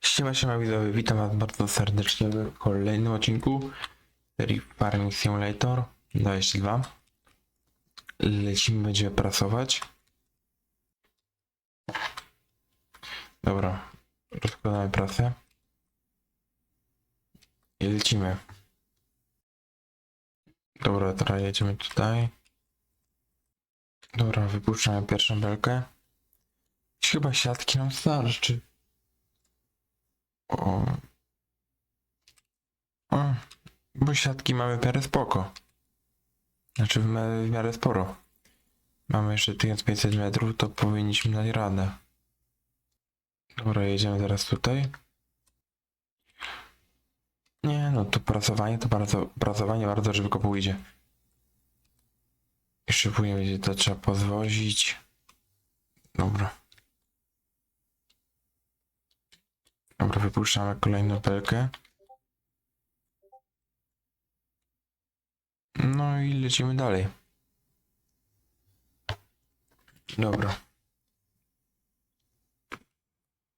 Siema, siema widzowie, witam was bardzo serdecznie w kolejnym odcinku serii Farming Simulator 22. Lecimy, będziemy pracować. Dobra, rozkładamy pracę. I lecimy. Dobra, teraz jedziemy tutaj. Dobra, wypuszczamy pierwszą belkę. Chyba siatki nam starczy. O. O. Bo siatki mamy w miarę spoko. Znaczy w w miarę sporo. Mamy jeszcze 1500 metrów, to powinniśmy dać radę. Dobra, jedziemy teraz tutaj. Nie no, to pracowanie to bardzo, pracowanie bardzo szybko pójdzie. Jeszcze później będzie to trzeba pozwozić. Dobra. Dobra, wypuszczamy kolejną belkę. No i lecimy dalej. Dobra.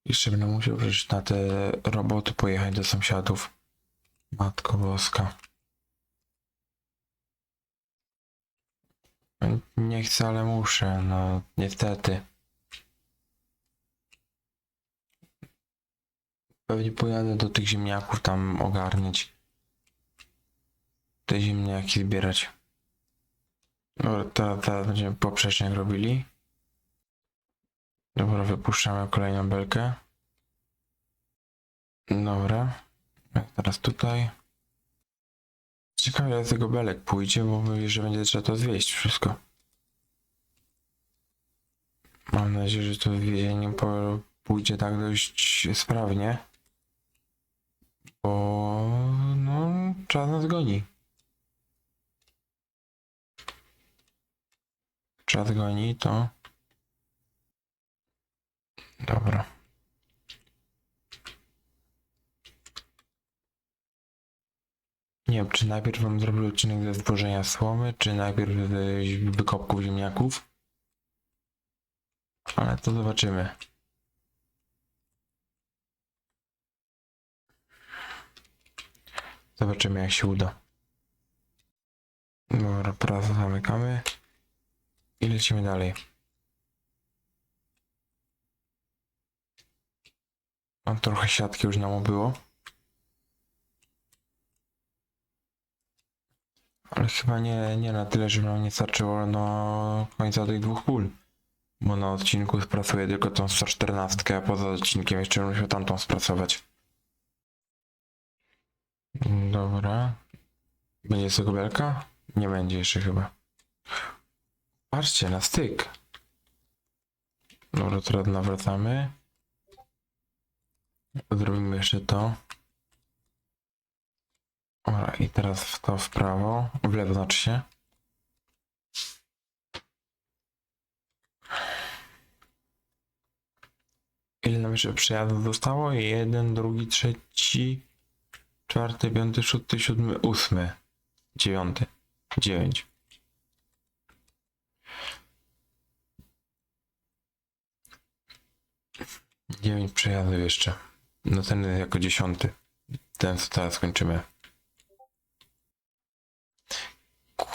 Jeszcze będę musiał przecież na te roboty pojechać do sąsiadów. Matko boska. Nie chcę, ale muszę, no niestety. Pewnie pojadę do tych ziemniaków tam ogarniać. Te ziemniaki zbierać. Dobra, teraz, teraz będziemy poprzecznik robili. Dobra, wypuszczamy kolejną belkę. Dobra. Jak Teraz tutaj. Ciekawe jak tego belek pójdzie, bo mówi, że będzie trzeba to zwieść wszystko. Mam nadzieję, że to zwiezienie pójdzie tak dość sprawnie. Bo no czas nas goni. Czas goni to. Dobra. Nie wiem, czy najpierw wam zrobił odcinek ze stworzenia słomy, czy najpierw z wykopków ziemniaków. Ale to zobaczymy. Zobaczymy jak się uda. Dobra, pracę zamykamy. I lecimy dalej. Mam trochę siatki już nam było. Ale chyba nie, nie na tyle, żeby nam nie starczyło do końca tych dwóch pól. Bo na odcinku spracuję tylko tą 114, a poza odcinkiem jeszcze muszę tamtą spracować. Dobra. Będzie z tego belka? Nie będzie jeszcze chyba. Patrzcie, na styk. Dobra, teraz nawracamy. Zrobimy jeszcze to. Dobra, i teraz w to w prawo. W lewo znaczy się. Ile nam jeszcze przejazdów zostało? Jeden, drugi, trzeci, czwarty, piąty, szósty, siódmy, ósmy, dziewiąty, dziewięć. Dziewięć przejazdów jeszcze. No ten jako dziesiąty. Ten co teraz skończymy.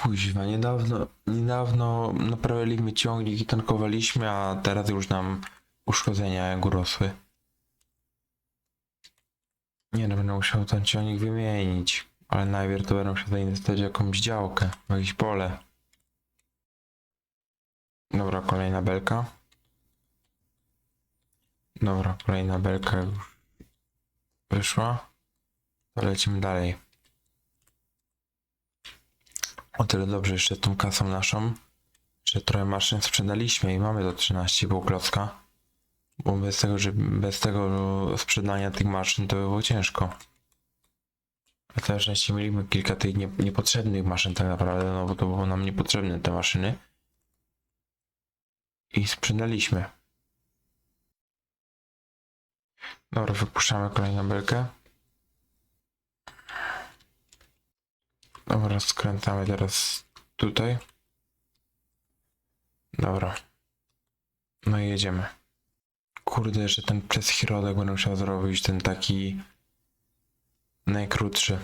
Kuźwa, niedawno, niedawno naprawiliśmy ciągnik i tankowaliśmy, a teraz już nam uszkodzenia jak urosły. Nie no, będę musiał ten ciągnik wymienić. Ale najpierw to będę musiał zainwestować w jakąś działkę, w jakieś pole. Dobra, kolejna belka. Dobra, kolejna belka już wyszła. To lecimy dalej. O tyle dobrze jeszcze tą kasą naszą, że trochę maszyn sprzedaliśmy i mamy do 13,5 klocka. Bo bez tego, że bez tego sprzedania tych maszyn to by było ciężko. A też szczęście mieliśmy kilka tych nie, niepotrzebnych maszyn tak naprawdę, no bo to było nam niepotrzebne te maszyny. I sprzedaliśmy. Dobra, wypuszczamy kolejną belkę. Dobra, skręcamy teraz tutaj. Dobra. No i jedziemy. Kurde, jeszcze ten przez środek będę musiał zrobić ten taki najkrótszy.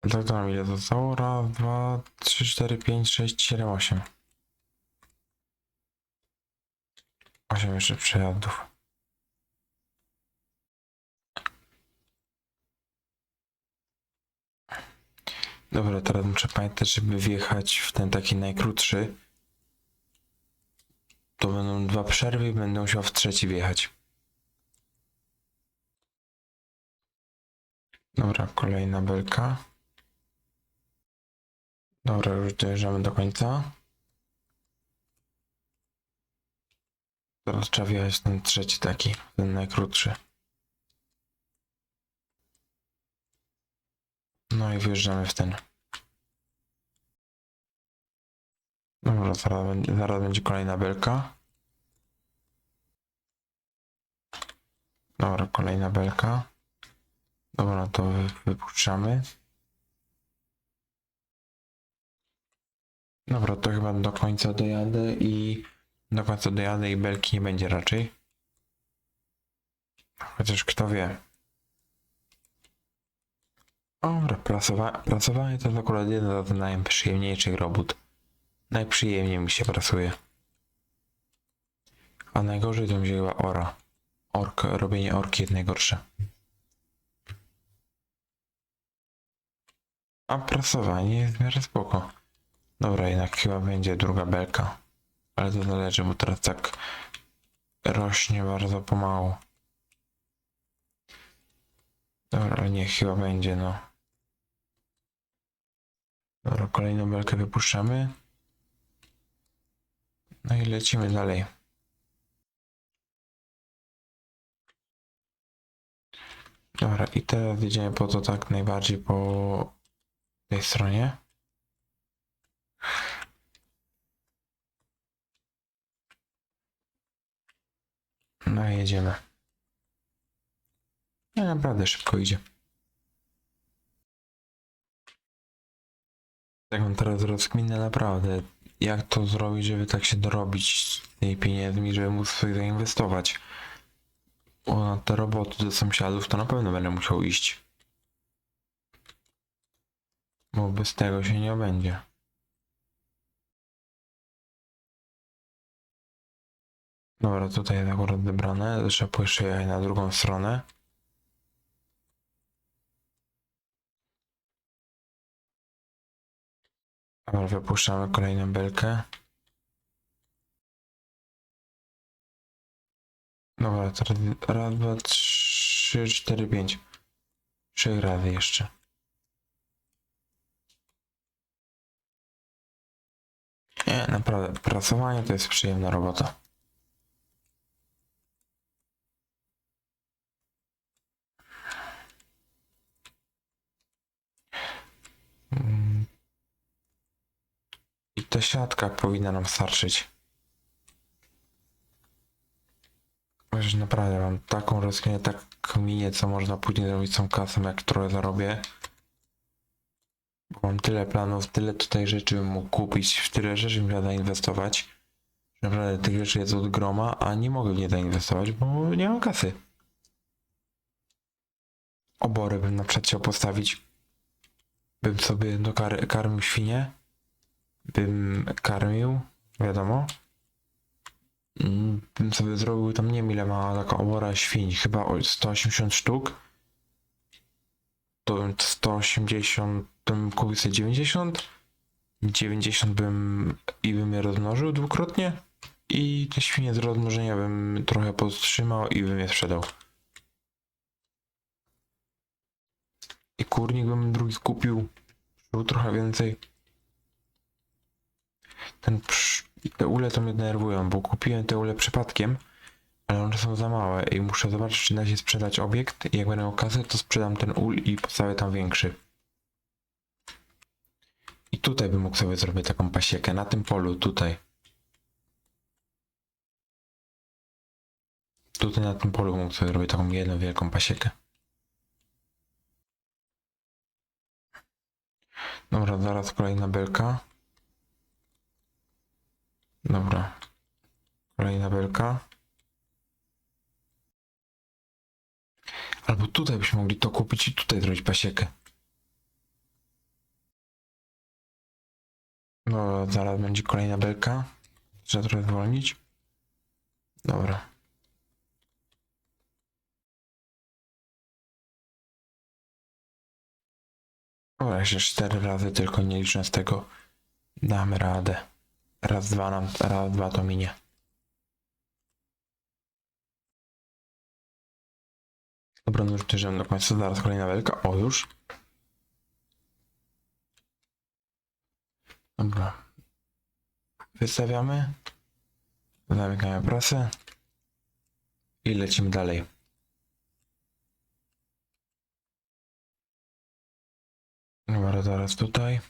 Tak to nam ile zostało? Raz, dwa, trzy, cztery, pięć, sześć, siedem, osiem. Osiem jeszcze przejazdów. Dobra, teraz muszę pamiętać, żeby wjechać w ten taki najkrótszy. To będą dwa przerwy i będę musiał w trzeci wjechać. Dobra, kolejna belka. Dobra, już dojeżdżamy do końca. Teraz trzeba wjechać ten trzeci taki, ten najkrótszy. No i wjeżdżamy w ten. Dobra, zaraz zaraz będzie kolejna belka. Dobra, kolejna belka. Dobra, to wy- wypuszczamy. Dobra, to chyba do końca dojadę i do końca dojadę i belki nie będzie raczej. Chociaż kto wie. Dobra, prasowa prasowanie to jest akurat jeden z najprzyjemniejszych robót. Najprzyjemniej mi się pracuje. A najgorzej to mi się chyba ora. Ork, robienie orki jest najgorsze. A prasowanie jest w miarę spoko. Dobra, jednak chyba będzie druga belka. Ale to zależy, bo teraz tak rośnie bardzo pomału. Dobra, niech chyba będzie, no. Dobra, kolejną belkę wypuszczamy. No i lecimy dalej. Dobra, i teraz jedziemy po to tak najbardziej po tej stronie. No i jedziemy. No naprawdę szybko idzie. Tak mam teraz rozkminę naprawdę, jak to zrobić, żeby tak się dorobić tymi pieniędzmi, żeby móc sobie zainwestować. Bo na te roboty do sąsiadów to na pewno będę musiał iść. Bo bez tego się nie obędzie. Dobra, tutaj jest akurat wybrane. Trzeba jechać na drugą stronę. Dobra, wypuszczamy kolejną belkę. Dobra, teraz raz, dwa, trzy, cztery, pięć. Trzy razy jeszcze. Nie, naprawdę, pracowanie to jest przyjemna robota. Mm. Ta siatka powinna nam starczyć. Wiesz, naprawdę mam taką rozkminę, taką minię, co można później zrobić z tą kasą, jak trochę zarobię. Bo mam tyle planów, tyle tutaj rzeczy bym mógł kupić, w tyle rzeczy bym chciał zainwestować. że Naprawdę tych rzeczy jest od groma, a nie mogę w nie zainwestować, bo nie mam kasy. Obory bym na przykład chciał postawić. Bym sobie do kar karmił świnie. Bym karmił, wiadomo. Mm, Bym sobie zrobił tam, nie wiem ile ma taka obora świń, chyba o 180 sztuk. To bym 180, to bym kupił sobie 90. 90 bym i bym je rozmnożył dwukrotnie. I te świnie z rozmnożenia bym trochę podtrzymał i bym je sprzedał. I kurnik bym drugi kupił. Był trochę więcej. Ten psz, te ule to mnie denerwują, bo kupiłem te ule przypadkiem, ale one są za małe i muszę zobaczyć, czy da się sprzedać obiekt. I jak będę miał kasę, to sprzedam ten ul i postawię tam większy. I tutaj bym mógł sobie zrobić taką pasiekę, na tym polu, tutaj. Tutaj na tym polu mógł sobie zrobić taką jedną wielką pasiekę. Dobra, zaraz kolejna belka. Dobra. Kolejna belka. Albo tutaj byśmy mogli to kupić i tutaj zrobić pasiekę. No, zaraz będzie kolejna belka. Trzeba trochę zwolnić. Dobra. Dobra, jeszcze cztery razy, tylko nie licząc tego. Damy radę. Raz, dwa nam, raz, dwa to minie. Dobra, no już bierzemy do końca. Zaraz kolejna belka. O, już. Dobra. Wystawiamy. Zamykamy prasę. I lecimy dalej. Dobra, zaraz tutaj.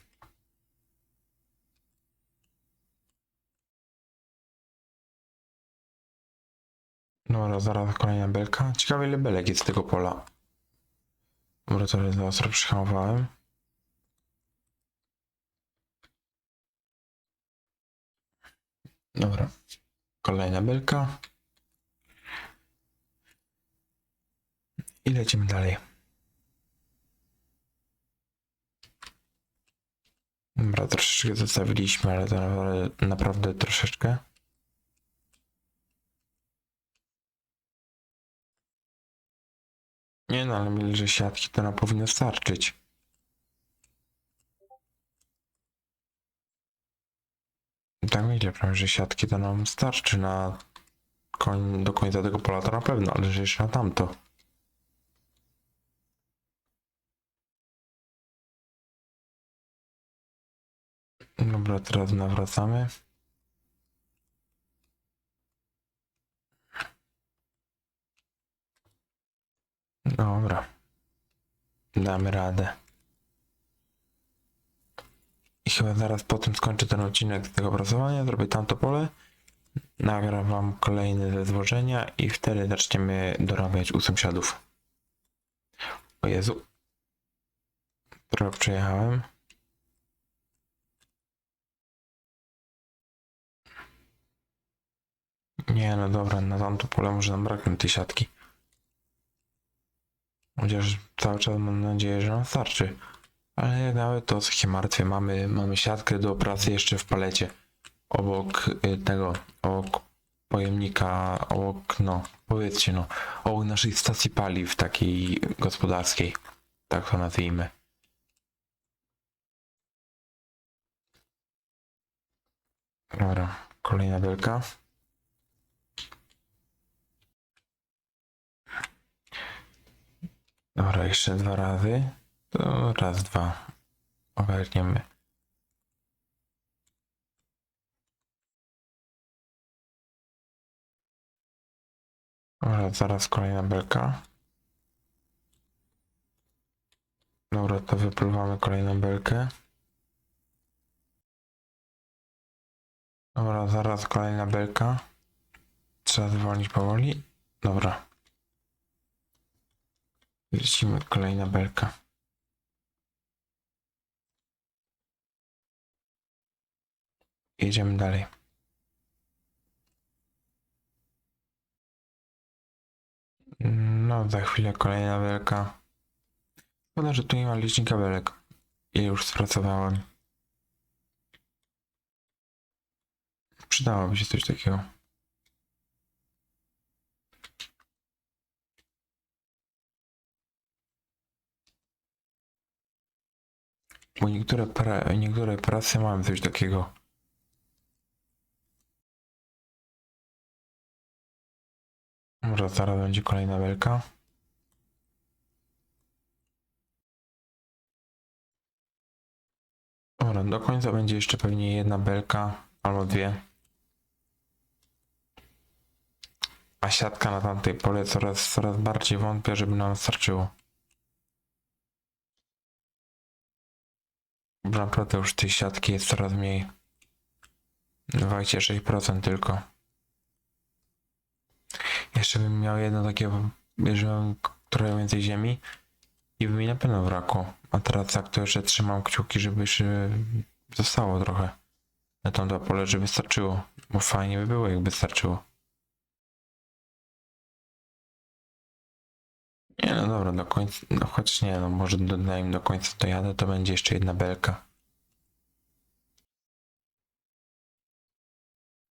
Dobra, zaraz kolejna belka. Ciekawe ile belek jest z tego pola. Dobra, to za ostro przyhamowałem. Dobra. Kolejna belka. I lecimy dalej. Dobra, troszeczkę zostawiliśmy, ale to naprawdę, naprawdę troszeczkę. Nie no, ale mile, że siatki to nam powinno starczyć. Tak myślę, prawie, że siatki to nam starczy na koń, do końca tego pola to na pewno, ale że jeszcze na tamto. Dobra, teraz nawracamy. Dobra. Damy radę. I chyba zaraz po tym skończę ten odcinek z tego opracowania, zrobię tamto pole, nagram wam kolejne ze złożenia i wtedy zaczniemy dorabiać u sąsiadów. O Jezu. Trochę przejechałem. Nie, no dobra, na tamto pole może nam braknąć tej siatki. Chociaż cały czas mam nadzieję, że nam starczy. Ale jak nawet to się martwię. Mamy, mamy siatkę do pracy jeszcze w palecie. Obok y, tego, obok pojemnika, obok, no, powiedzcie no, obok naszej stacji paliw takiej gospodarskiej. Tak to nazwijmy. Dobra, kolejna belka. Dobra, jeszcze dwa razy. To raz, dwa. Ogarniemy. Dobra, zaraz kolejna belka. Dobra, to wypływamy kolejną belkę. Dobra, zaraz kolejna belka. Trzeba zwolnić powoli. Dobra. Lecimy kolejna belka. Jedziemy dalej. No, za chwilę kolejna belka. Szkoda, że tu nie ma licznika belek. Ja już spracowałem. Przydałoby się coś takiego. Bo niektóre, pra, niektóre prasy mamy coś takiego. Może zaraz będzie kolejna belka. Dobra, do końca będzie jeszcze pewnie jedna belka albo dwie. A siatka na tamtej pole coraz, coraz bardziej wątpię, żeby nam starczyło. Naprawdę już tej siatki jest coraz mniej. 26% tylko. Jeszcze bym miał jedno takie, jeżeli mam trochę więcej ziemi i by mi na pewno brakło. A teraz jak to jeszcze trzymam kciuki, żeby się zostało trochę na tamto pole, żeby starczyło. Bo fajnie by było, jakby starczyło. No dobra, do końca, no choć nie no, może dodaję do końca dojadę, to będzie jeszcze jedna belka.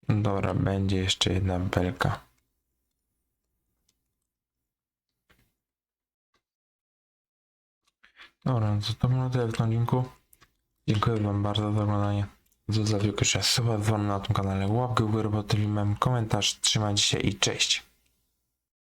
Dobra, będzie jeszcze jedna belka. Dobra, no to to było na tyle w tym. Dziękuję wam bardzo za oglądanie. Zostawił jeszcze suba, dzwon na tym kanale, łapkę w górę pod komentarz, trzymajcie się i cześć.